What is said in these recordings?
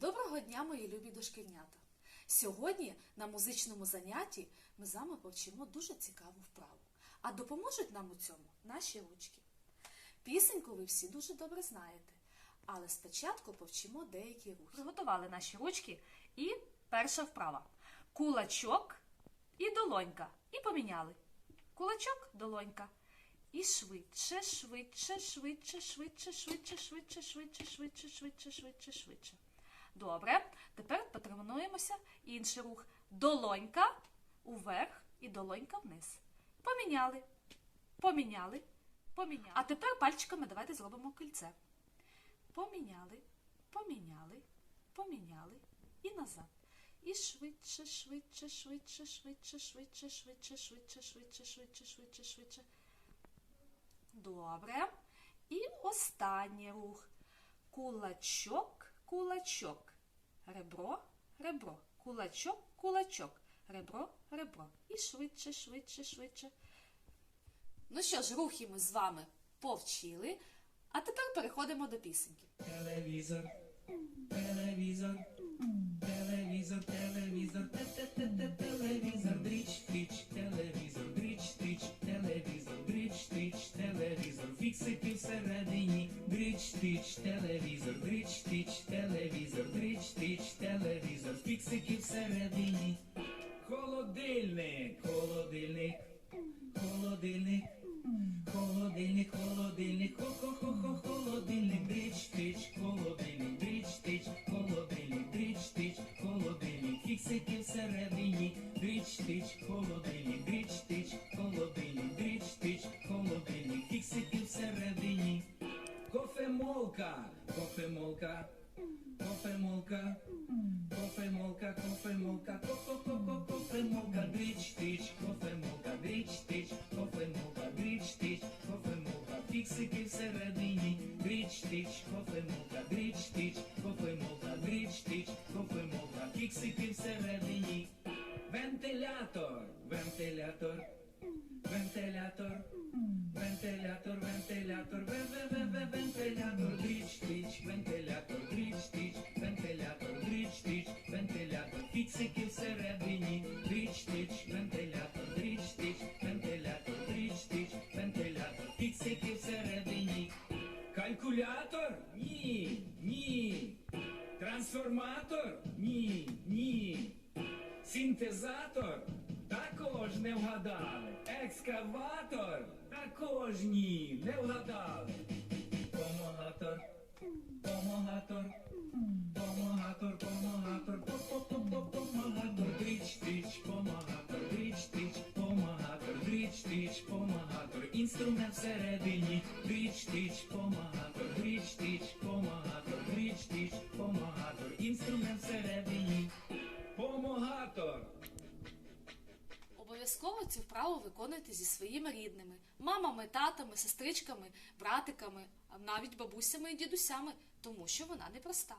Доброго дня, мої любі дошкільнята! Сьогодні на музичному занятті ми з вами повчимо дуже цікаву вправу. А допоможуть нам у цьому наші ручки. Пісеньку ви всі дуже добре знаєте, але спочатку повчимо деякі рухи. Приготували наші ручки і перша вправа. Кулачок і долонька. І поміняли. Кулачок, долонька. І швидше, швидше, швидше, швидше, швидше, швидше, швидше, швидше, швидше, швидше, швидше. Добре. Тепер потренуємося. Інший рух. Долонька уверх і долонька вниз. Поміняли. Поміняли. Поміняли. А тепер пальчиками давайте зробимо кільце. Поміняли, поміняли, поміняли і назад. І швидше, швидше, швидше, швидше, швидше, швидше, швидше, швидше, швидше, швидше, швидше. Добре. І останній рух. Кулачок, кулачок. Ребро, ребро. Кулачок, кулачок. Ребро, ребро. І швидше, швидше, швидше. Ну що ж, рухи ми з вами повчили, а тепер переходимо до пісеньки. Телевізор, телевізор, дріч, тріч, телевізор, дріч, тріч, телевізор, дріч, тріч, телевізор, фіксики всередині. Холодильник, холодильник, холодильник. Холодильник, холодильник, хо-хо-хо-хо, холодильник, дріч, тич, холодильник, дріч, тич, холодильник, дріч, тич, холодильник, фіксики всередині, дріч, тич, холодильник, дріч, тич, холодильник, дріч, тич, холодильник, фіксики всередині. Кофемолка, кофемолка, кофемолка, кофемолка, кофемолка, ко-ко-ко-ко, кофемолка, дріч, тич, кофемолка, дріч, тич, кофемолка, дріч, тич, кофемолка, фіксики всередині, дріч, тич, кофемолка, дріч, тич, кофемолка, дріч, тич, кофемолка, фіксики всередині. Вентилятор, вентилятор, вентилятор, вентилятор, вентилятор, вентилятор, дріч, тич, вентилятор, дріч, тич, вентилятор, дріч, тич, вентилятор, фіксики всередині, дріч, тич, вентилятор, дріч, тич, вентилятор, дріч, тич, вентилятор, фіксики всередині. Калькулятор? Ні, ні. Трансформатор? Ні, ні. Синтезатор? Також не вгадали. Екскаватор? Також ні, не вгадали. Помогатор, помогатор, помогатор, помогатор, по-по-по-по-помогатор, дріч, тич, помогатор, дріч, тич, помогатор, дріч, тич, помогатор, інструмент всередині, дріч, тич, помогатор, дріч, тич, помогатор, дріч, тич, помогатор, інструмент всередині, помогатор. Обов'язково цю вправу виконуйте зі своїми рідними, мамами, татами, сестричками, братиками, а навіть бабусями і дідусями, тому що вона непроста.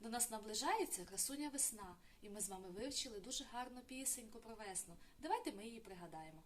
До нас наближається красуня весна, і ми з вами вивчили дуже гарну пісеньку про весну. Давайте ми її пригадаємо.